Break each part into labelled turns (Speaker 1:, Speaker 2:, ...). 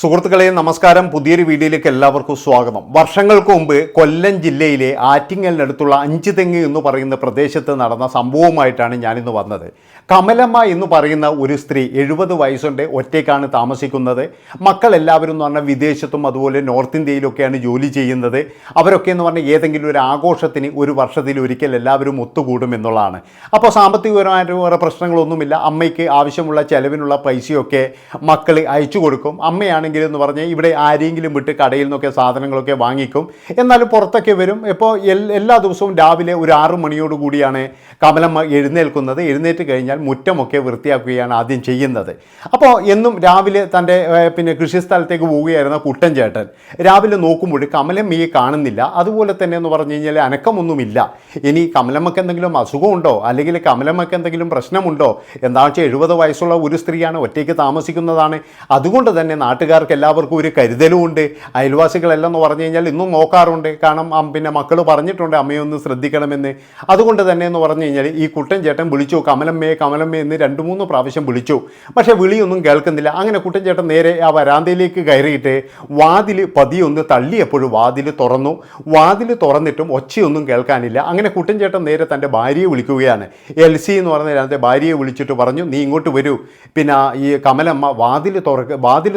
Speaker 1: സുഹൃത്തുക്കളെ നമസ്കാരം. പുതിയൊരു വീഡിയോയിലേക്ക് എല്ലാവർക്കും സ്വാഗതം. വർഷങ്ങൾക്ക് മുമ്പ് കൊല്ലം ജില്ലയിലെ ആറ്റിങ്ങലിനടുത്തുള്ള അഞ്ച് തെങ്ങ് എന്ന് പറയുന്ന പ്രദേശത്ത് നടന്ന സംഭവമായിട്ടാണ് ഞാനിന്ന് വന്നത്. കമലമ്മ എന്ന് പറയുന്ന ഒരു സ്ത്രീ എഴുപത് വയസ്സുണ്ട് ഒറ്റയ്ക്കാണ് താമസിക്കുന്നത്. മക്കളെല്ലാവരും എന്ന് പറഞ്ഞാൽ വിദേശത്തും അതുപോലെ നോർത്ത് ഇന്ത്യയിലൊക്കെയാണ് ജോലി ചെയ്യുന്നത്. അവരൊക്കെ എന്ന് പറഞ്ഞാൽ ഏതെങ്കിലും ഒരു ആഘോഷത്തിന് ഒരു വർഷത്തിൽ ഒരിക്കൽ എല്ലാവരും ഒത്തുകൂടും എന്നുള്ളതാണ്. അപ്പോൾ സാമ്പത്തികപരമായിട്ട് വേറെ പ്രശ്നങ്ങളൊന്നുമില്ല. അമ്മയ്ക്ക് ആവശ്യമുള്ള ചിലവിനുള്ള പൈസയൊക്കെ മക്കൾ അയച്ചു കൊടുക്കും. അമ്മയാണെങ്കിൽ എന്ന് പറഞ്ഞ് ഇവിടെ ആരെങ്കിലും വിട്ട് കടയിൽ നിന്നൊക്കെ സാധനങ്ങളൊക്കെ വാങ്ങിക്കും. എന്നാലും പുറത്തൊക്കെ വരും. ഇപ്പോൾ എല്ലാ ദിവസവും രാവിലെ ഒരു ആറ് മണിയോട് കൂടിയാണ് കമലമ്മ എഴുന്നേൽക്കുന്നത്. എഴുന്നേറ്റ് കഴിഞ്ഞാൽ മുറ്റമൊക്കെ വൃത്തിയാക്കുകയാണ് ആദ്യം ചെയ്യുന്നത്. അപ്പോൾ എന്നും രാവിലെ തന്റെ പിന്നെ കൃഷിസ്ഥലത്തേക്ക് പോവുകയായിരുന്ന കുട്ടൻ ചേട്ടൻ രാവിലെ നോക്കുമ്പോൾ കമലം കമലമ്മയെ കാണുന്നില്ല. അതുപോലെ തന്നെ എന്ന് പറഞ്ഞു കഴിഞ്ഞാൽ അനക്കമൊന്നുമില്ല. ഇനി കമലമ്മക്ക് എന്തെങ്കിലും അസുഖമുണ്ടോ? അല്ലെങ്കിൽ കമലമ്മക്ക് എന്തെങ്കിലും പ്രശ്നമുണ്ടോ? എന്താണെന്ന് വെച്ചാൽ എഴുപത് വയസ്സുള്ള ഒരു സ്ത്രീയാണ് ഒറ്റയ്ക്ക് താമസിക്കുന്നതാണ്. അതുകൊണ്ട് തന്നെ നാട്ടുകാർക്ക് എല്ലാവർക്കും ഒരു കരുതലും ഉണ്ട്. അയൽവാസികളെല്ലാം എന്ന് പറഞ്ഞു കഴിഞ്ഞാൽ ഇന്നും നോക്കാറുണ്ട്. കാരണം പിന്നെ മക്കൾ പറഞ്ഞിട്ടുണ്ട് അമ്മയെ ഒന്ന് ശ്രദ്ധിക്കണമെന്ന്. അതുകൊണ്ട് തന്നെ എന്ന് പറഞ്ഞു കഴിഞ്ഞാൽ ഈ കുട്ടൻ ചേട്ടൻ വിളിച്ചു. കമലമ്മയെ കമലമ്മയെ എന്ന് രണ്ട് മൂന്ന് പ്രാവശ്യം വിളിച്ചു. പക്ഷേ വിളിയൊന്നും കേൾക്കുന്നില്ല. അങ്ങനെ കുട്ടൻ ചേട്ടൻ നേരെ ആ വരാന്തയിലേക്ക് കയറിയിട്ട് വാതിൽ പതിയൊന്ന് തള്ളിയപ്പോഴും വാതിൽ തുറന്നു. വാതിൽ തുറന്നിട്ടും ഒച്ചയൊന്നും കേൾക്കാനില്ല. അങ്ങനെ കുട്ടൻ ചേട്ടൻ നേരെ തന്റെ ഭാര്യയെ വിളിക്കുകയാണ്. എൽ സി എന്ന് പറഞ്ഞ ഭാര്യയെ വിളിച്ചിട്ട് പറഞ്ഞു നീ ഇങ്ങോട്ട് വരൂ. പിന്നെ ഈ കമലമ്മ വാതിൽ തുറക്ക വാതിൽ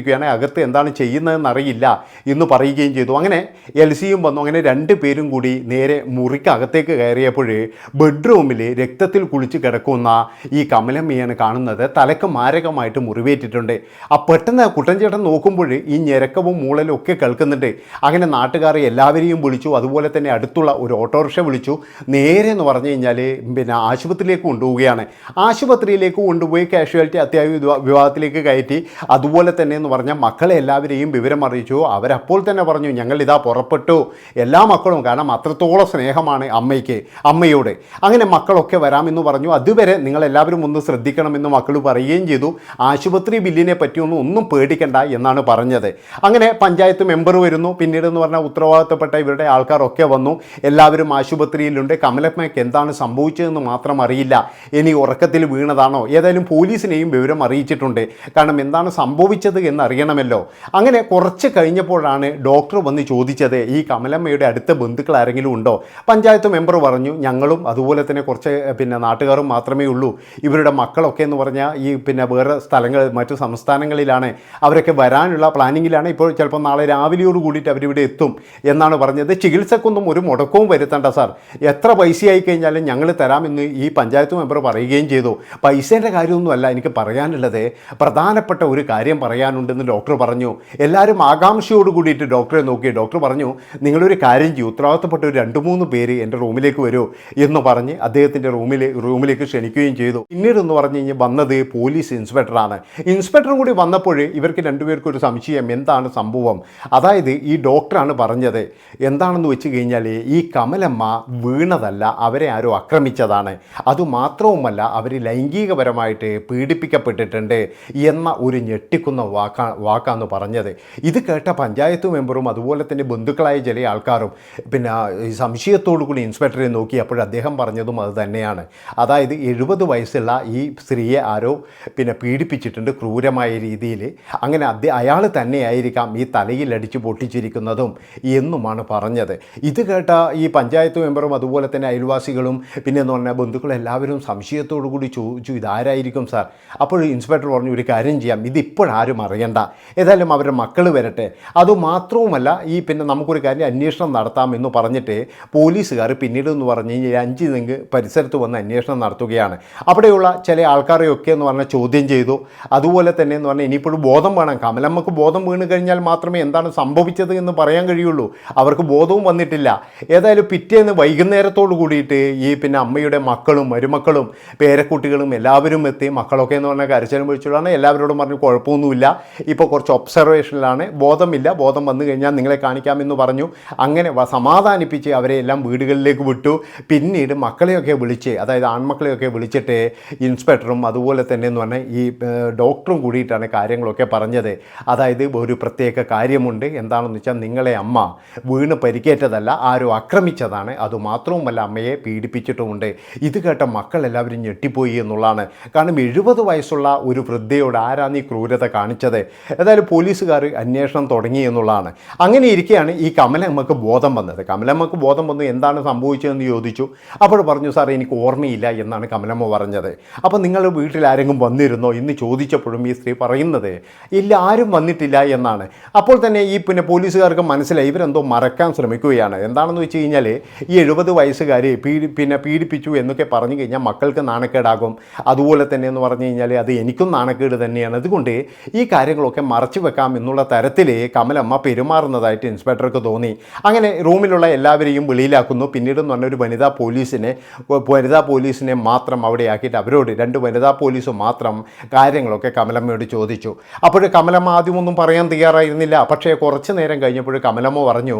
Speaker 1: തുറന്നിട്ടിരിക്കുകയാണ് അകത്ത് എന്താണ് ചെയ്യുന്നതെന്ന് അറിയില്ല എന്ന് പറയുകയും ചെയ്തു. അങ്ങനെ എൽ സിയും വന്നു. അങ്ങനെ രണ്ട് പേരും കൂടി നേരെ മുറിക്കകത്തേക്ക് കയറിയപ്പോൾ ബെഡ്റൂമിൽ രക്തത്തിൽ കുളിച്ച് കിടക്കുന്ന ഈ കമലമ്മയാണ് കാണുന്നത്. തലക്ക് മാരകമായിട്ട് മുറിവേറ്റിട്ടുണ്ട്. ആ പെട്ടെന്ന് കുട്ടൻചേട്ടൻ നോക്കുമ്പോൾ ഈ ഞെരക്കവും മൂളലും ഒക്കെ കേൾക്കുന്നുണ്ട്. അങ്ങനെ നാട്ടുകാരെ എല്ലാവരെയും വിളിച്ചു. അതുപോലെ തന്നെ അടുത്തുള്ള ഒരു ഓട്ടോറിക്ഷ വിളിച്ചു. നേരെ എന്ന് പറഞ്ഞു കഴിഞ്ഞാൽ പിന്നെ ആശുപത്രിയിലേക്ക് കൊണ്ടുപോവുകയാണ്. ആശുപത്രിയിലേക്ക് കൊണ്ടുപോയി കാഷ്വാലിറ്റി അത്യാവശ്യ വിവാഹത്തിലേക്ക് കയറ്റി. അതുപോലെ തന്നെ എന്ന് പറഞ്ഞാൽ മക്കളെ എല്ലാവരെയും വിവരം അറിയിച്ചു. അവരപ്പോൾ തന്നെ പറഞ്ഞു ഞങ്ങൾ ഇതാ പുറപ്പെട്ടു. എല്ലാ മക്കളും കാരണം അത്രത്തോളം സ്നേഹമാണ് അമ്മയ്ക്ക് അമ്മയോട്. അങ്ങനെ മക്കളൊക്കെ വരാമെന്ന് പറഞ്ഞു. അതുവരെ നിങ്ങൾ എല്ലാവരും ഒന്ന് ശ്രദ്ധിക്കണമെന്ന് മക്കൾ പറയുകയും ചെയ്തു. ആശുപത്രി ബില്ലിനെ പറ്റിയൊന്നും ഒന്നും പേടിക്കണ്ട എന്നാണ് പറഞ്ഞത്. അങ്ങനെ പഞ്ചായത്ത് മെമ്പർ വരുന്നു. പിന്നീട് എന്ന് പറഞ്ഞാൽ ഉത്തരവാദിത്തപ്പെട്ട ഇവരുടെ ആൾക്കാരൊക്കെ വന്നു. എല്ലാവരും ആശുപത്രിയിലുണ്ട്. കമലമ്മയ്ക്ക് എന്താണ് സംഭവിച്ചതെന്ന് മാത്രം അറിയില്ല. ഇനി ഉറക്കത്തിൽ വീണതാണോ? ഏതായാലും പോലീസിനെയും വിവരം അറിയിച്ചിട്ടുണ്ട്. കാരണം എന്താണ് സംഭവിച്ചത് എന്ന് അറിയണമല്ലോ. അങ്ങനെ കുറച്ച് കഴിഞ്ഞപ്പോഴാണ് ഡോക്ടർ വന്ന് ചോദിച്ചത് ഈ കമലമ്മയുടെ അടുത്ത ബന്ധുക്കൾ ആരെങ്കിലും ഉണ്ടോ? പഞ്ചായത്ത് മെമ്പർ പറഞ്ഞു ഞങ്ങളും അതുപോലെ തന്നെ കുറച്ച് പിന്നെ നാട്ടുകാരും മാത്രമേ ഉള്ളൂ. ഇവരുടെ മക്കളൊക്കെ എന്ന് പറഞ്ഞാൽ ഈ പിന്നെ വേറെ സ്ഥലങ്ങൾ മറ്റു സംസ്ഥാനങ്ങളിലാണ്. അവരൊക്കെ വരാനുള്ള പ്ലാനിങ്ങിലാണ്. ഇപ്പോൾ ചിലപ്പോൾ നാളെ രാവിലെയോട് കൂടിയിട്ട് അവരിവിടെ എത്തും എന്നാണ് പറഞ്ഞത്. ചികിത്സക്കൊന്നും ഒരു മുടക്കവും വരുത്തണ്ട സാർ എത്ര പൈസയായി കഴിഞ്ഞാലും ഞങ്ങൾ തരാമെന്ന് ഈ പഞ്ചായത്ത് മെമ്പർ പറയുകയും ചെയ്തു. പൈസേന്റെ കാര്യമൊന്നുമല്ല എനിക്ക് പറയാനുള്ളത്. പ്രധാനപ്പെട്ട ഒരു കാര്യം പറയാനുണ്ടെന്ന് ഡോക്ടർ പറഞ്ഞു. എല്ലാവരും ആകാംക്ഷയോട് കൂടിയിട്ട് ഡോക്ടറെ നോക്കി. ഡോക്ടർ പറഞ്ഞു നിങ്ങളൊരു കാര്യം ചെയ്യൂ. ഉത്തരവാദിത്തപ്പെട്ട ഒരു രണ്ട് മൂന്ന് പേര് എന്റെ റൂമിലേക്ക് വരൂ എന്ന് പറഞ്ഞ് അദ്ദേഹത്തിന്റെ റൂമിലെ റൂമിലേക്ക് ക്ഷണിക്കുകയും ചെയ്തു. പിന്നീട് എന്ന് പറഞ്ഞു കഴിഞ്ഞാൽ വന്നത് പോലീസ് ഇൻസ്പെക്ടറാണ്. ഇൻസ്പെക്ടർ കൂടി വന്നപ്പോൾ ഇവർക്ക് രണ്ടുപേർക്കും ഒരു സംശയം എന്താണ് സംഭവം? അതായത് ഈ ഡോക്ടറാണ് പറഞ്ഞത്. എന്താണെന്ന് വെച്ച് കഴിഞ്ഞാൽ ഈ കമലമ്മ വീണതല്ല അവരെ ആരോ ആക്രമിച്ചതാണ്. അതുമാത്രവുമല്ല അവർ ലൈംഗികപരമായിട്ട് പീഡിപ്പിക്കപ്പെട്ടിട്ടുണ്ട് എന്ന ഒരു ഞെട്ടിക്കുന്ന വാക്കാ വാക്കാന്ന് പറഞ്ഞത്. ഇത് കേട്ട പഞ്ചായത്ത് മെമ്പറും അതുപോലെ തന്നെ ബന്ധുക്കളായ ചില ആൾക്കാരും പിന്നെ സംശയത്തോടു കൂടി ഇൻസ്പെക്ടറെ നോക്കി അപ്പോൾ അദ്ദേഹം പറഞ്ഞതും അത് തന്നെയാണ്. അതായത് എഴുപത് വയസ്സുള്ള ഈ സ്ത്രീയെ ആരോ പിന്നെ പീഡിപ്പിച്ചിട്ടുണ്ട് ക്രൂരമായ രീതിയിൽ അങ്ങനെ അദ്ദേഹം അയാൾ തന്നെയായിരിക്കാം ഈ തലയിൽ അടിച്ച് പൊട്ടിച്ചിരിക്കുന്നതും എന്നുമാണ് പറഞ്ഞത്. ഇത് കേട്ട ഈ പഞ്ചായത്ത് മെമ്പറും അതുപോലെ തന്നെ അയൽവാസികളും പിന്നെ എന്ന് പറഞ്ഞാൽ ബന്ധുക്കളും എല്ലാവരും സംശയത്തോടു കൂടി ചോദിച്ചു ഇതാരായിരിക്കും സാർ? അപ്പോൾ ഇൻസ്പെക്ടർ പറഞ്ഞു ഒരു കാര്യം ചെയ്യാം. ഇതിപ്പോഴാരും അറിയണ്ട. ഏതായാലും അവരുടെ മക്കൾ വരട്ടെ. അതുമാത്രവുമല്ല ഈ പിന്നെ നമുക്കൊരു കാര്യം അന്വേഷണം നടത്താം എന്ന് പറഞ്ഞിട്ട് പോലീസുകാർ പിന്നീട് എന്ന് പറഞ്ഞു കഴിഞ്ഞാൽ അഞ്ച് തെങ്ങ് പരിസരത്ത് വന്ന് അന്വേഷണം നടത്തുകയാണ്. അവിടെയുള്ള ചില ആൾക്കാരെയൊക്കെ എന്ന് പറഞ്ഞാൽ ചോദ്യം ചെയ്തു. അതുപോലെ തന്നെ എന്ന് പറഞ്ഞാൽ ഇനിയിപ്പോഴും ബോധം വേണം. കമലമ്മക്ക് ബോധം വീണ് കഴിഞ്ഞാൽ മാത്രമേ എന്താണ് സംഭവിച്ചത് എന്ന് പറയാൻ കഴിയുള്ളൂ. അവർക്ക് ബോധവും വന്നിട്ടില്ല. ഏതായാലും പിറ്റേന്ന് വൈകുന്നേരത്തോട് കൂടിയിട്ട് ഈ പിന്നെ അമ്മയുടെ മക്കളും മരുമക്കളും പേരക്കുട്ടികളും എല്ലാവരും എത്തി മക്കളൊക്കെ എന്ന് പറഞ്ഞാൽ കരച്ചിലും വിളിച്ചോളാണ് എല്ലാവരോടും പറഞ്ഞു കുഴപ്പമൊന്നുമില്ല. ഇപ്പോൾ കുറച്ച് ഒബ്സർവേഷനിലാണ് ബോധമില്ല. ബോധം വന്നു കഴിഞ്ഞാൽ നിങ്ങളെ കാണിക്കാമെന്ന് പറഞ്ഞു. അങ്ങനെ സമാധാനിപ്പിച്ച് അവരെ എല്ലാം വീടുകളിലേക്ക് വിട്ടു. പിന്നീട് മക്കളെയൊക്കെ വിളിച്ച് അതായത് ആൺമക്കളെയൊക്കെ വിളിച്ചിട്ട് ഇൻസ്പെക്ടറും അതുപോലെ തന്നെ എന്ന് പറഞ്ഞാൽ ഈ ഡോക്ടറും കൂടിയിട്ടാണ് കാര്യങ്ങളൊക്കെ പറഞ്ഞത്. അതായത് ഒരു പ്രത്യേക കാര്യമുണ്ട്. എന്താണെന്ന് വെച്ചാൽ നിങ്ങളെ അമ്മ വീണ് പരിക്കേറ്റതല്ല ആരോ ആക്രമിച്ചതാണ്. അതുമാത്രവുമല്ല അമ്മയെ പീഡിപ്പിച്ചിട്ടുമുണ്ട്. ഇത് കേട്ട മക്കളെല്ലാവരും ഞെട്ടിപ്പോയി എന്നുള്ളതാണ്. കാരണം എഴുപത് വയസ്സുള്ള ഒരു വൃദ്ധയോട് ആരാണ് ഈ ക്രൂരത കാണിച്ചത്? ഏതായാലും പോലീസുകാർ അന്വേഷണം തുടങ്ങി എന്നുള്ളതാണ്. അങ്ങനെ ഇരിക്കെയാണ് ഈ കമലമ്മക്ക് ബോധം വന്നത്. കമലമ്മക്ക് ബോധം വന്നു എന്താണ് സംഭവിച്ചതെന്ന് ചോദിച്ചു. അപ്പോൾ പറഞ്ഞു സാറേ എനിക്ക് ഓർമ്മയില്ല എന്നാണ് കമലമ്മ പറഞ്ഞത്. അപ്പോൾ നിങ്ങൾ വീട്ടിൽ ആരെങ്കിലും വന്നിരുന്നോ? എന്ന് ചോദിച്ചപ്പോഴും ഈ സ്ത്രീ പറയുന്നത് ഇല്ല ആരും വന്നിട്ടില്ല എന്നാണ്. അപ്പോൾ തന്നെ ഈ പിന്നെ പോലീസുകാർക്ക് മനസ്സിലായി ഇവരെന്തോ മറക്കാൻ ശ്രമിക്കുകയാണ്. എന്താണെന്ന് വെച്ച് കഴിഞ്ഞാൽ ഈ എഴുപത് വയസ്സുകാരെ പീഡി പിന്നെ പീഡിപ്പിച്ചു എന്നൊക്കെ പറഞ്ഞു കഴിഞ്ഞാൽ മക്കൾക്ക് നാണക്കേടാകും. അതുപോലെ തന്നെ എന്ന് പറഞ്ഞു കഴിഞ്ഞാൽ അത് എനിക്കും നാണക്കേട് തന്നെയാണ്. അതുകൊണ്ട് ഈ കാര്യങ്ങളൊക്കെ മറച്ചു വെക്കാം എന്നുള്ള തരത്തിൽ കമലമ്മ പെരുമാറുന്നതായിട്ട് ഇൻസ്പെക്ടർക്ക് തോന്നി. അങ്ങനെ റൂമിലുള്ള എല്ലാവരെയും വെളിയിലാക്കുന്നു. പിന്നീട് എന്ന് പറഞ്ഞൊരു വനിതാ പോലീസിനെ വനിതാ പോലീസിനെ മാത്രം അവിടെ ആക്കിയിട്ട് അവരോട് രണ്ട് വനിതാ പോലീസ് മാത്രം കാര്യങ്ങളൊക്കെ കമലമ്മയോട് ചോദിച്ചു. അപ്പോൾ കമലമ്മ ആദ്യമൊന്നും പറയാൻ തയ്യാറായിരുന്നില്ല. പക്ഷേ കുറച്ച് നേരം കഴിഞ്ഞപ്പോൾ കമലമ്മ പറഞ്ഞു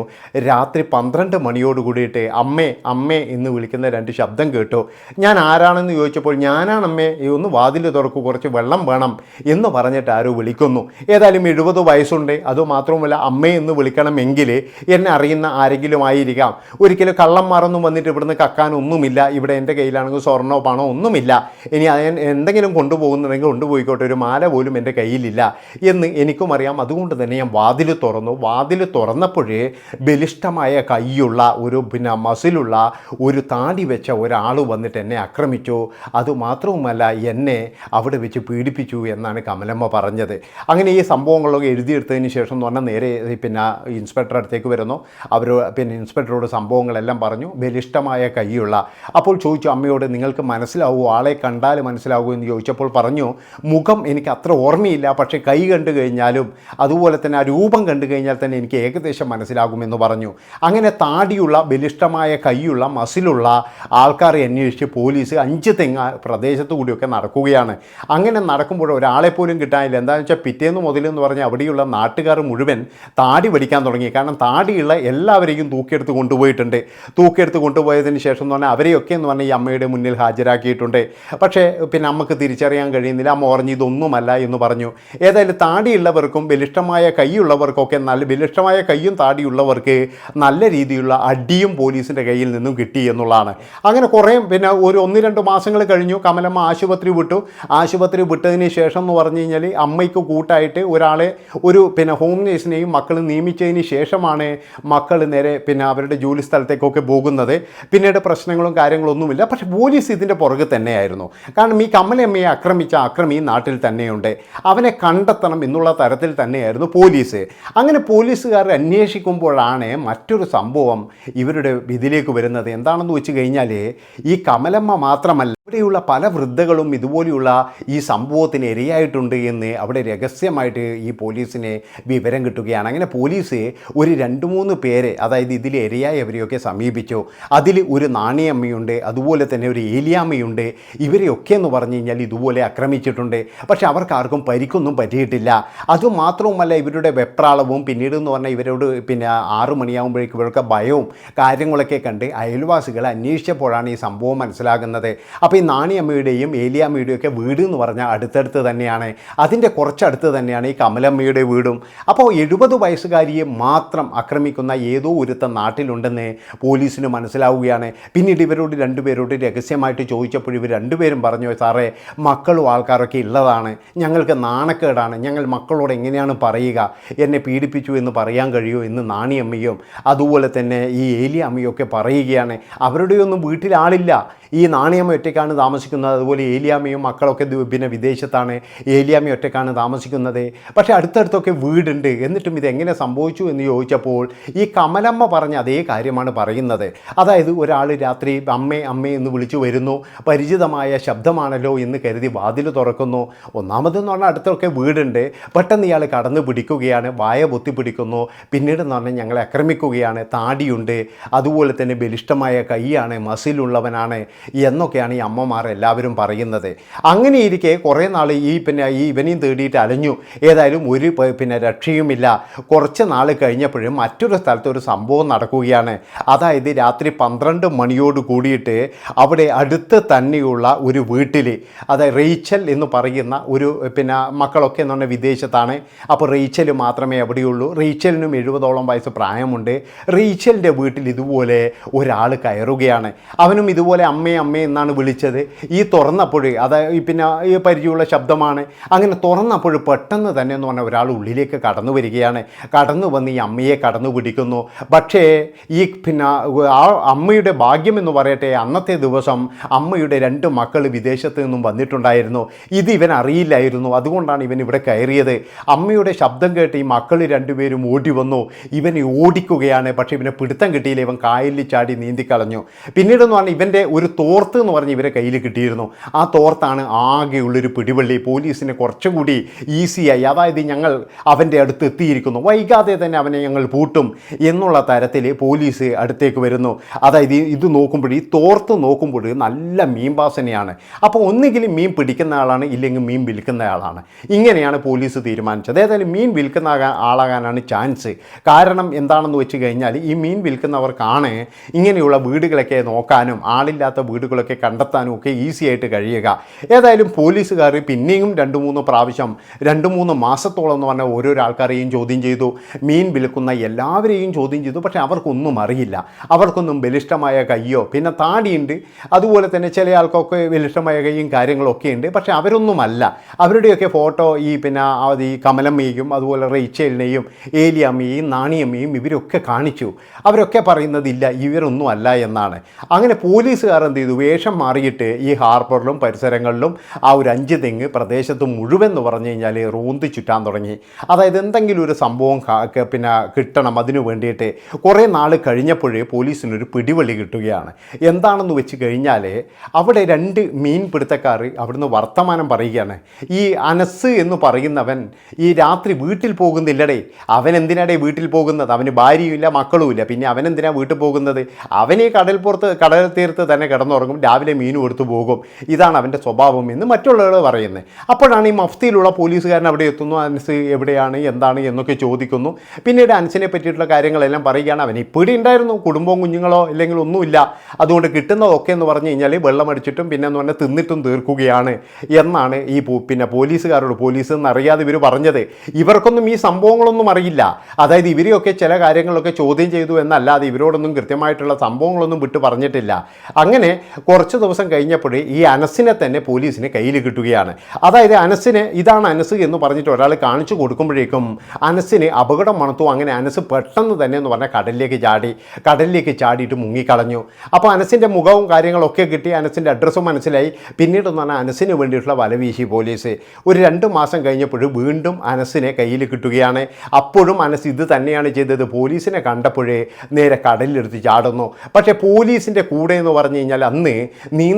Speaker 1: രാത്രി പന്ത്രണ്ട് മണിയോട് കൂടിയിട്ട് അമ്മേ അമ്മേ എന്ന് വിളിക്കുന്ന രണ്ട് ശബ്ദം കേട്ടു. ഞാൻ ആരാണെന്ന് ചോദിച്ചപ്പോൾ ഞാനാണ് അമ്മേ ഈ ഒന്ന് വാതിൽ തുറക്കൂ കുറച്ച് വെള്ളം വേണം എന്ന് പറഞ്ഞിട്ട് ആരോ വിളിക്കുന്നു. ഏതായാലും എഴുപത് വയസ്സുണ്ട്. അതുമാത്രവുമല്ല അമ്മയെന്ന് വിളിക്കണമെങ്കിൽ എന്നെ അറിയുന്ന ആരെങ്കിലും ആയിരിക്കാം ഒരിക്കലും കള്ളന്മാരൊന്നും വന്നിട്ട് ഇവിടുന്ന് കക്കാനൊന്നുമില്ല ഇവിടെ എന്റെ കയ്യിലാണെങ്കിൽ സ്വർണോ പണോ ഒന്നുമില്ല. ഇനി എന്തെങ്കിലും കൊണ്ടുപോകുന്നുണ്ടെങ്കിൽ കൊണ്ടുപോയിക്കോട്ടെ. ഒരു മാല പോലും എന്റെ കയ്യിലില്ല എന്ന് എനിക്കും അറിയാം. അതുകൊണ്ട് തന്നെ ഞാൻ വാതിൽ തുറന്നു. വാതിൽ തുറന്നപ്പോഴേ ബലിഷ്ഠമായ കൈയുള്ള ഒരു പിന്നെ മസിലുള്ള ഒരു താടി വെച്ച ഒരാൾ വന്നിട്ട് എന്നെ ആക്രമിച്ചു. അതുമാത്രവുമല്ല എന്നെ അവിടെ വെച്ച് പീഡിപ്പിച്ചു എന്നാണ് കമലമ്മ പറഞ്ഞത്. അങ്ങനെ ഈ സംഭവങ്ങളൊക്കെ എഴുതിയെടുത്തതിന് ശേഷം എന്ന് പറഞ്ഞാൽ നേരെ പിന്നെ ഇൻസ്പെക്ടർ അടുത്തേക്ക് വരുന്നു. അവർ പിന്നെ ഇൻസ്പെക്ടറോട് സംഭവങ്ങളെല്ലാം പറഞ്ഞു. ബലിഷ്ടമായ കൈയുള്ള. അപ്പോൾ ചോദിച്ചു അമ്മയോട് നിങ്ങൾക്ക് മനസ്സിലാവുമോ ആളെ കണ്ടാൽ മനസ്സിലാവുമോ എന്ന് ചോദിച്ചപ്പോൾ പറഞ്ഞു മുഖം എനിക്ക് അത്ര ഓർമ്മയില്ല. പക്ഷേ കൈ കണ്ടു കഴിഞ്ഞാലും അതുപോലെ തന്നെ ആ രൂപം കണ്ടു കഴിഞ്ഞാൽ തന്നെ എനിക്ക് ഏകദേശം മനസ്സിലാകുമെന്ന് പറഞ്ഞു. അങ്ങനെ താടിയുള്ള ബലിഷ്ടമായ കൈയുള്ള മസിലുള്ള ആൾക്കാരെ അന്വേഷിച്ച് പോലീസ് അഞ്ച് തെങ്ങ പ്രദേശത്തു കൂടിയൊക്കെ നടക്കുകയാണ്. അങ്ങനെ നടക്കുമ്പോൾ ഒരാളെ പോലും കിട്ടാനില്ല. എന്താണെന്ന് വെച്ചാൽ പിറ്റേന്ന് മുതലെന്ന് പറഞ്ഞാൽ അവിടെയുള്ള നാട്ടുകാർ മുഴുവൻ താടി പഠിക്കാൻ തുടങ്ങി. കാരണം താടിയുള്ള എല്ലാവരെയും തൂക്കിയെടുത്ത് കൊണ്ടുപോയിട്ടുണ്ട്. തൂക്കിയെടുത്ത് കൊണ്ടുപോയതിന് ശേഷം എന്ന് പറഞ്ഞാൽ അവരെയൊക്കെ എന്ന് പറഞ്ഞാൽ ഈ അമ്മയുടെ മുന്നിൽ ഹാജരാക്കിയിട്ടുണ്ട്. പക്ഷേ പിന്നെ അമ്മയ്ക്ക് തിരിച്ചറിയാൻ കഴിയുന്നില്ല. അമ്മ പറഞ്ഞു ഇതൊന്നുമല്ല എന്ന് പറഞ്ഞു. ഏതായാലും താടിയുള്ളവർക്കും ബലിഷ്ടമായ കൈയുള്ളവർക്കൊക്കെ നല്ല ബലിഷ്ടമായ കൈയും താടിയുള്ളവർക്ക് നല്ല രീതിയിലുള്ള അടിയും പോലീസിന്റെ കയ്യിൽ നിന്നും കിട്ടി എന്നുള്ളതാണ്. അങ്ങനെ കുറേ പിന്നെ ഒരു ഒന്ന് രണ്ട് മാസങ്ങൾ കഴിഞ്ഞു. കമലമ്മ ആശുപത്രി വിട്ടു. ആശുപത്രി വിട്ടതിന് ശേഷം എന്ന് പറഞ്ഞു കഴിഞ്ഞാൽ അമ്മയ്ക്ക് കൂട്ടായിട്ട് ഒരാളെ ഒരു പിന്നെ ഹോം നേഴ്സിനെയും മക്കൾ നിയമിച്ചതിന് ശേഷമാണ് മക്കൾ നേരെ പിന്നെ അവരുടെ ജോലി സ്ഥലത്തേക്കൊക്കെ പോകുന്നത്. പിന്നീട് പ്രശ്നങ്ങളും കാര്യങ്ങളൊന്നുമില്ല. പക്ഷെ പോലീസ് ഇതിന്റെ പുറകെ തന്നെയായിരുന്നു. കാരണം ഈ കമലമ്മയെ ആക്രമിച്ച അക്രമി നാട്ടിൽ തന്നെയുണ്ട്. അവനെ കണ്ടെത്തണം എന്നുള്ള തരത്തിൽ തന്നെയായിരുന്നു പോലീസ്. അങ്ങനെ പോലീസുകാർ അന്വേഷിക്കുമ്പോഴാണ് മറ്റൊരു സംഭവം ഇവരുടെ ഇതിലേക്ക് വരുന്നത്. എന്താണെന്ന് വെച്ച് കഴിഞ്ഞാൽ ഈ കമലമ്മ മാത്രമല്ല ഇവിടെയുള്ള പല വൃദ്ധകളും ഇതുപോലെയുള്ള ഈ സംഭവത്തിന് ഇരയായിട്ടുണ്ട് എന്ന് അവിടെ രഹസ്യമായിട്ട് ഈ പോലീസിനെ വിവരം കിട്ടുകയാണ്. അങ്ങനെ പോലീസ് ഒരു രണ്ട് മൂന്ന് പേരെ അതായത് ഇതിൽ ഇരയായവരെയൊക്കെ സമീപിച്ചു. അതിൽ ഒരു നാണിയമ്മയുണ്ട് അതുപോലെ തന്നെ ഒരു ഏലിയാമ്മയുണ്ട്. ഇവരെയൊക്കെ എന്ന് പറഞ്ഞു കഴിഞ്ഞാൽ ഇതുപോലെ ആക്രമിച്ചിട്ടുണ്ട്. പക്ഷെ അവർക്ക് ആർക്കും പരിക്കൊന്നും പറ്റിയിട്ടില്ല. അതുമാത്രവുമല്ല ഇവരുടെ വെപ്രാളവും പിന്നീട് എന്ന് പറഞ്ഞാൽ ഇവരോട് പിന്നെ ആറു മണിയാകുമ്പോഴേക്കും ഇവരൊക്കെ ഭയവും കാര്യങ്ങളൊക്കെ കണ്ട് അയൽവാസികൾ അന്വേഷിച്ചപ്പോഴാണ് ഈ സംഭവം മനസ്സിലാകുന്നത്. അപ്പോൾ ഈ നാണിയമ്മയുടെയും ഏലിയാമ്മയുടെയും ഒക്കെ വീട് എന്ന് പറഞ്ഞാൽ അടുത്തടുത്ത് തന്നെയാണ്. അതിന്റെ കുറച്ചടുത്ത് തന്നെയാണ് ഈ കമലമ്മയുടെ വീടും. അപ്പോൾ എഴുപത് വയസ്സുകാരിയെ മാത്രം ആക്രമിക്കുന്ന ഏതോ ഒരുത്ത നാട്ടിലുണ്ടെന്ന് പോലീസിന് മനസ്സിലാവുകയാണ്. പിന്നീട് ഇവരോട് രണ്ടുപേരോട് രഹസ്യമായിട്ട് ചോദിച്ചപ്പോൾ ഇവർ രണ്ടുപേരും പറഞ്ഞു സാറേ മക്കളും ആൾക്കാരൊക്കെ ഉള്ളതാണ്. ഞങ്ങൾക്ക് നാണക്കേടാണ്. ഞങ്ങൾ മക്കളോട് എങ്ങനെയാണ് പറയുക? എന്നെ പീഡിപ്പിച്ചു എന്ന് പറയാൻ കഴിയുമോ? എന്ന് നാണിയമ്മയും അതുപോലെ തന്നെ ഈ ഏലിയ അമ്മയും ഒക്കെ പറയുകയാണ്. അവരുടെയൊന്നും വീട്ടിലാളില്ല ഈ നാണിയമ്മ ഒറ്റയ്ക്കാണ് താമസിക്കുന്നത്. അതുപോലെ ഏലിയാമ്മയും മക്കളൊക്കെ പിന്നെ വിദേശത്താണ്. ഏലിയാമ്മ ഒറ്റയ്ക്കാണ് താമസിക്കുന്നത്. പക്ഷേ അടുത്തടുത്തൊക്കെ വീടുണ്ട്. എന്നിട്ടും ഇതെങ്ങനെ സംഭവിച്ചു എന്ന് ചോദിച്ചപ്പോൾ ഈ കമലമ്മ പറഞ്ഞ അതേ കാര്യമാണ് പറയുന്നത്. അതായത് ഒരാൾ രാത്രി അമ്മേ അമ്മേ എന്ന് വിളിച്ചു വരുന്നു. പരിചിതമായ ശബ്ദമാണല്ലോ എന്ന് കരുതി വാതിൽ തുറക്കുന്നു. ഒന്നാമതെന്ന് പറഞ്ഞാൽ അടുത്തൊക്കെ വീടുണ്ട്. പെട്ടെന്ന് ഇയാൾ കടന്നു പിടിക്കുകയാണ്. വായ പൊത്തി പിടിക്കുന്നു. പിന്നീട് എന്ന് പറഞ്ഞാൽ ഞങ്ങളെ ആക്രമിക്കുകയാണ്. താടിയുണ്ട്. അതുപോലെ തന്നെ ബലിഷ്ടമായ കൈയാണ്. മസിലുള്ളവനാണ്. എന്നൊക്കെയാണ് ഈ അമ്മമാർ എല്ലാവരും പറയുന്നത്. അങ്ങനെ ഇരിക്കെ കുറേ നാൾ ഈ പിന്നെ ഈ ഇവനെയും തേടിയിട്ട് അലഞ്ഞു. ഏതായാലും ഒരു പിന്നെ രക്ഷയുമില്ല. കുറച്ച് നാൾ കഴിഞ്ഞപ്പോഴും മറ്റൊരു സ്ഥലത്ത് ഒരു സംഭവം നടക്കുകയാണ്. അതായത് രാത്രി പന്ത്രണ്ട് മണിയോട് കൂടിയിട്ട് അവിടെ അടുത്ത് തന്നെയുള്ള ഒരു വീട്ടിൽ അതായത് റീച്ചൽ എന്ന് പറയുന്ന ഒരു പിന്നെ മക്കളൊക്കെ എന്ന് പറഞ്ഞാൽ വിദേശത്താണ്. അപ്പോൾ റീച്ചൽ മാത്രമേ എവിടെയുള്ളൂ റീച്ചലിനും എഴുപതോളം വയസ്സ് പ്രായമുണ്ട്. റീച്ചലിന്റെ വീട്ടിൽ ഇതുപോലെ ഒരാൾ കയറുകയാണ്. അവനും ഇതുപോലെ അമ്മേ അമ്മേ എന്നാണ് വിളിച്ചത് വിളിച്ചത് ഈ തുറന്നപ്പോൾ അതായത് പിന്നെ ഈ പരിചയമുള്ള ശബ്ദമാണ് അങ്ങനെ തുറന്നപ്പോൾ പെട്ടെന്ന് തന്നെ എന്ന് പറഞ്ഞാൽ ഒരാൾ ഉള്ളിലേക്ക് കടന്നു വരികയാണ്. കടന്നു വന്ന് ഈ അമ്മയെ കടന്നു പിടിക്കുന്നു. പക്ഷേ ഈ പിന്നെ ആ അമ്മയുടെ ഭാഗ്യം എന്ന് പറയട്ടെ അന്നത്തെ ദിവസം അമ്മയുടെ രണ്ട് മക്കൾ വിദേശത്ത് നിന്നും വന്നിട്ടുണ്ടായിരുന്നു. ഇത് ഇവൻ അറിയില്ലായിരുന്നു. അതുകൊണ്ടാണ് ഇവൻ ഇവിടെ കയറിയത്. അമ്മയുടെ ശബ്ദം കേട്ട് ഈ മക്കൾ രണ്ടുപേരും ഓടി വന്നു. ഇവനെ ഓടിക്കുകയാണ്. പക്ഷേ ഇവനെ പിടുത്തം കിട്ടിയില്ല. ഇവൻ കായലിൽ ചാടി നീന്തിക്കളഞ്ഞു പിന്നീടെന്ന് പറഞ്ഞാൽ ഇവന്റെ ഒരു തോർത്ത് എന്ന് പറഞ്ഞ് ഇവരെ കയ്യിൽ കിട്ടിയിരുന്നു. ആ തോർത്താണ് ആകെയുള്ളൊരു പിടിവള്ളി. പോലീസിന് കുറച്ചുകൂടി ഈസിയായി അതായത് ഞങ്ങൾ അവന്റെ അടുത്ത് എത്തിയിരിക്കുന്നു. വൈകാതെ തന്നെ അവനെ ഞങ്ങൾ പൂട്ടും എന്നുള്ള തരത്തിൽ പോലീസ് അടുത്തേക്ക് വരുന്നു. അതായത് ഇത് നോക്കുമ്പോൾ ഈ തോർത്ത് നോക്കുമ്പോൾ നല്ല മീൻ വാസനയാണ് അപ്പോൾ ഒന്നുകിലും മീൻ പിടിക്കുന്ന ആളാണ് ഇല്ലെങ്കിൽ മീൻ വിൽക്കുന്ന ആളാണ്. ഇങ്ങനെയാണ് പോലീസ് തീരുമാനിച്ചത്. ഏതായാലും മീൻ വിൽക്കുന്ന ആളാകാനാണ് ചാൻസ്. കാരണം എന്താണെന്ന് വെച്ച് കഴിഞ്ഞാൽ ഈ മീൻ വിൽക്കുന്നവർക്കാണ് ഇങ്ങനെയുള്ള വീടുകളൊക്കെ നോക്കാനും ആളില്ലാത്ത വീടുകളൊക്കെ കണ്ടെത്താനും ഒക്കെ ഈസി ആയിട്ട് കഴിയുക. ഏതായാലും പോലീസുകാർ പിന്നെയും രണ്ട് മൂന്ന് പ്രാവശ്യം രണ്ട് മൂന്ന് മാസത്തോളം എന്ന് പറഞ്ഞാൽ ഓരോരോ ആൾക്കാരെയും ചോദ്യം ചെയ്തു. മീൻ വിൽക്കുന്ന എല്ലാവരെയും ചോദ്യം ചെയ്തു. പക്ഷേ അവർക്കൊന്നും അറിയില്ല. അവർക്കൊന്നും ബലിഷ്ടമായ കയ്യോ പിന്നെ താടിയുണ്ട്. അതുപോലെ തന്നെ ചില ആൾക്കൊക്കെ ബലിഷ്ടമായ കൈയും കാര്യങ്ങളൊക്കെ ഉണ്ട്. പക്ഷേ അവരൊന്നുമല്ല. അവരുടെയൊക്കെ ഫോട്ടോ ഈ പിന്നെ ഈ കമലമ്മയും അതുപോലെ റേച്ചലിനെയും ഏലിയമ്മയും നാണിയമ്മയും ഇവരൊക്കെ കാണിച്ചു. അവരൊക്കെ പറയുന്നതില്ല ഇവരൊന്നും അല്ല എന്നാണ്. അങ്ങനെ പോലീസുകാർ എന്ത് ചെയ്തു? വേഷം മാറിയിട്ട് ഈ ഹാർബറിലും പരിസരങ്ങളിലും ആ ഒരു അഞ്ച് തെങ്ങ് പ്രദേശത്ത് മുഴുവൻ എന്ന് പറഞ്ഞു കഴിഞ്ഞാൽ റൂന്തി ചുറ്റാൻ തുടങ്ങി. അതായത് എന്തെങ്കിലും ഒരു സംഭവം പിന്നെ കിട്ടണം അതിനു വേണ്ടിയിട്ട് കുറേ നാൾ കഴിഞ്ഞപ്പോഴേ പോലീസിനൊരു പിടിവള്ളി കിട്ടുകയാണ്. എന്താണെന്ന് വെച്ച് കഴിഞ്ഞാൽ അവിടെ രണ്ട് മീൻ പിടുത്തക്കാർ അവിടുന്ന് വർത്തമാനം പറയുകയാണ്. ഈ അനസ് എന്ന് പറയുന്നവൻ ഈ രാത്രി വീട്ടിൽ പോകുന്നില്ലടേ. അവൻ എന്തിനാടേ വീട്ടിൽ പോകുന്നത്? അവന് ഭാര്യയുമില്ല മക്കളുമില്ല. പിന്നെ അവൻ എന്തിനാ വീട്ടിൽ പോകുന്നത്? അവൻ ഈ കടൽ പുറത്ത് കടൽ തീർത്ത് തന്നെ കിടന്നുറങ്ങും. രാവിലെ മീൻ കൊടുത്തു പോകും. ഇതാണ് അവന്റെ സ്വഭാവം എന്ന് മറ്റുള്ളവർ പറയുന്നത്. അപ്പോഴാണ് ഈ മഫ്തിയിലുള്ള പോലീസുകാരൻ അവിടെ എത്തുന്നു. അനസ് എവിടെയാണ് എന്താണ് എന്നൊക്കെ ചോദിക്കുന്നു. പിന്നീട് അനസിനെ പറ്റിയിട്ടുള്ള കാര്യങ്ങളെല്ലാം പറയുകയാണ് അവൻ. ഇപ്പിടി ഉണ്ടായിരുന്നു. കുടുംബവും കുഞ്ഞുങ്ങളോ അല്ലെങ്കിൽ ഒന്നുമില്ല. അതുകൊണ്ട് കിട്ടുന്നതൊക്കെ എന്ന് പറഞ്ഞു കഴിഞ്ഞാൽ വെള്ളമടിച്ചിട്ടും പിന്നെ എന്ന് പറഞ്ഞാൽ തിന്നിട്ടും തീർക്കുകയാണ് എന്നാണ് ഈ പിന്നെ പോലീസുകാരോട് പോലീസ് എന്നറിയാതെ ഇവർ പറഞ്ഞത്. ഇവർക്കൊന്നും ഈ സംഭവങ്ങളൊന്നും അറിയില്ല. അതായത് ഇവരെയൊക്കെ ചില കാര്യങ്ങളൊക്കെ ചോദ്യം ചെയ്തു എന്നല്ലാതെ ഇവരോടൊന്നും കൃത്യമായിട്ടുള്ള സംഭവങ്ങളൊന്നും വിട്ടു പറഞ്ഞിട്ടില്ല. അങ്ങനെ കുറച്ച് ദിവസം കഴിഞ്ഞപ്പോഴേ ഈ അനസിനെ തന്നെ പോലീസിന് കയ്യിൽ കിട്ടുകയാണ്. അതായത് അനസിന് ഇതാണ് അനസ് എന്ന് പറഞ്ഞിട്ട് ഒരാൾ കാണിച്ചു കൊടുക്കുമ്പോഴേക്കും അനസിന് അപകടം മണത്തു. അങ്ങനെ അനസ് പെട്ടെന്ന് തന്നെ എന്ന് പറഞ്ഞാൽ കടലിലേക്ക് ചാടി കടലിലേക്ക് ചാടിയിട്ട് മുങ്ങിക്കളഞ്ഞു. അപ്പോൾ അനസിന്റെ മുഖവും കാര്യങ്ങളൊക്കെ കിട്ടി അനസിന്റെ അഡ്രസ്സും മനസ്സിലായി. പിന്നീട് എന്ന് പറഞ്ഞാൽ അനസിന് വേണ്ടിയിട്ടുള്ള വല വീശി പോലീസ്. ഒരു രണ്ട് മാസം കഴിഞ്ഞപ്പോൾ വീണ്ടും അനസിനെ കയ്യിൽ കിട്ടുകയാണ്. അപ്പോഴും അനസ് ഇത് തന്നെയാണ് ചെയ്തത്. പോലീസിനെ കണ്ടപ്പോഴേ നേരെ കടലിലെടുത്ത് ചാടുന്നു. പക്ഷേ പോലീസിന്റെ കൂടെ എന്ന് പറഞ്ഞു കഴിഞ്ഞാൽ അന്ന്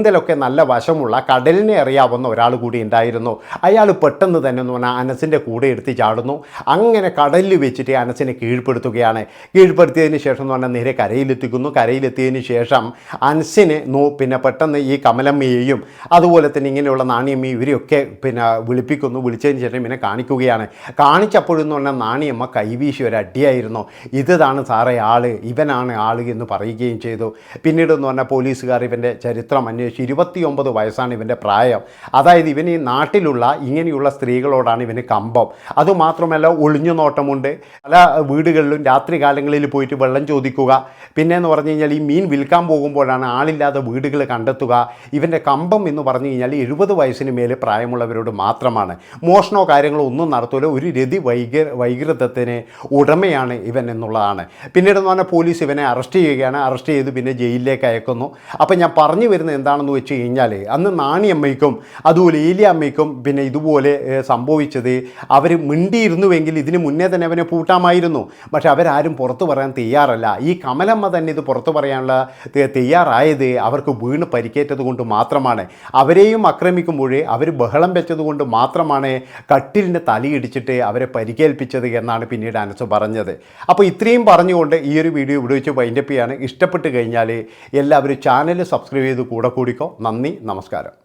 Speaker 1: നീന്തലൊക്കെ നല്ല വശമുള്ള കടലിനെ അറിയാവുന്ന ഒരാൾ കൂടി ഉണ്ടായിരുന്നു. അയാൾ പെട്ടെന്ന് തന്നെ എന്ന് പറഞ്ഞാൽ അനസിന്റെ കൂടെ എടുത്ത് ചാടുന്നു. അങ്ങനെ കടലിൽ വെച്ചിട്ട് അനസിനെ കീഴ്പ്പെടുത്തുകയാണ്. കീഴ്പ്പെടുത്തിയതിന് ശേഷം എന്ന് പറഞ്ഞാൽ നേരെ കരയിലെത്തിക്കുന്നു. കരയിലെത്തിയതിന് ശേഷം അനസിനെ നോ പിന്നെ പെട്ടെന്ന് ഈ കമലമ്മയെയും അതുപോലെ തന്നെ ഇങ്ങനെയുള്ള നാണിയമ്മ ഇവരെയൊക്കെ പിന്നെ വിളിപ്പിക്കുന്നു. വിളിച്ചതിന് ശേഷം ഇവനെ കാണിക്കുകയാണ്. കാണിച്ചപ്പോഴെന്ന് പറഞ്ഞാൽ നാണിയമ്മ കൈവീശി ഒരു അടിയായിരുന്നു. ഇതാണ് സാറേ ആൾ ഇവനാണ് ആൾ എന്ന് പറയുകയും ചെയ്തു. പിന്നീട് എന്ന് പറഞ്ഞാൽ പോലീസുകാർ ഇവന്റെ ചരിത്രം അന്വേഷിച്ച് ഇരുപത്തിയൊമ്പത് വയസ്സാണ് ഇവന്റെ പ്രായം. അതായത് ഇവന് ഈ നാട്ടിലുള്ള ഇങ്ങനെയുള്ള സ്ത്രീകളോടാണ് ഇവന് കമ്പം. അതുമാത്രമല്ല ഒളിഞ്ഞു നോട്ടമുണ്ട്. പല വീടുകളിലും രാത്രി കാലങ്ങളിൽ പോയിട്ട് വെള്ളം ചോദിക്കുക. പിന്നെ എന്ന് പറഞ്ഞു കഴിഞ്ഞാൽ ഈ മീൻ വിൽക്കാൻ പോകുമ്പോഴാണ് ആളില്ലാതെ വീടുകൾ കണ്ടെത്തുക. ഇവന്റെ കമ്പം എന്ന് പറഞ്ഞു കഴിഞ്ഞാൽ എഴുപത് വയസ്സിന് മേലെ പ്രായമുള്ളവരോട് മാത്രമാണ്. മോഷണോ കാര്യങ്ങളോ ഒന്നും നടത്തൂല. ഒരു രതി വൈക വൈകൃതത്തിന് ഉടമയാണ് ഇവൻ എന്നുള്ളതാണ്. പിന്നീട് എന്ന് പറഞ്ഞാൽ പോലീസ് ഇവനെ അറസ്റ്റ് ചെയ്യുകയാണ്. അറസ്റ്റ് ചെയ്ത് പിന്നെ ജയിലിലേക്ക് അയക്കുന്നു. അപ്പം ഞാൻ പറഞ്ഞു വരുന്നത് എന്താണെന്ന് വെച്ച് കഴിഞ്ഞാൽ അന്ന് നാണിയമ്മയ്ക്കും അതുപോലെ ഏലിയമ്മയ്ക്കും പിന്നെ ഇതുപോലെ സംഭവിച്ചത് അവർ മിണ്ടിയിരുന്നുവെങ്കിൽ ഇതിന് മുന്നേ തന്നെ അവനെ പൂട്ടാമായിരുന്നു. പക്ഷെ അവരാരും പുറത്തു പറയാൻ തയ്യാറല്ല. ഈ കമലമ്മ തന്നെ ഇത് പുറത്തു പറയാനുള്ള തയ്യാറായത് അവർക്ക് വീണ് പരിക്കേറ്റത് കൊണ്ട് മാത്രമാണ്. അവരെയും ആക്രമിക്കുമ്പോഴേ അവർ ബഹളം വെച്ചത് കൊണ്ട് മാത്രമാണ് കട്ടിലിന്റെ തലയിടിച്ചിട്ട് അവരെ പരിക്കേൽപ്പിച്ചത് എന്നാണ് പിന്നീട് അനസ് പറഞ്ഞത്. അപ്പോൾ ഇത്രയും പറഞ്ഞുകൊണ്ട് ഈ ഒരു വീഡിയോ ഇവിടെ വെച്ച് വൈൻഡപ്പ് ചെയ്യാണ്. ഇഷ്ടപ്പെട്ട് കഴിഞ്ഞാൽ എല്ലാവരും ചാനൽ സബ്സ്ക്രൈബ് ചെയ്ത് കൂടെ കൂടിക്കോ. നന്ദി നമസ്കാരം.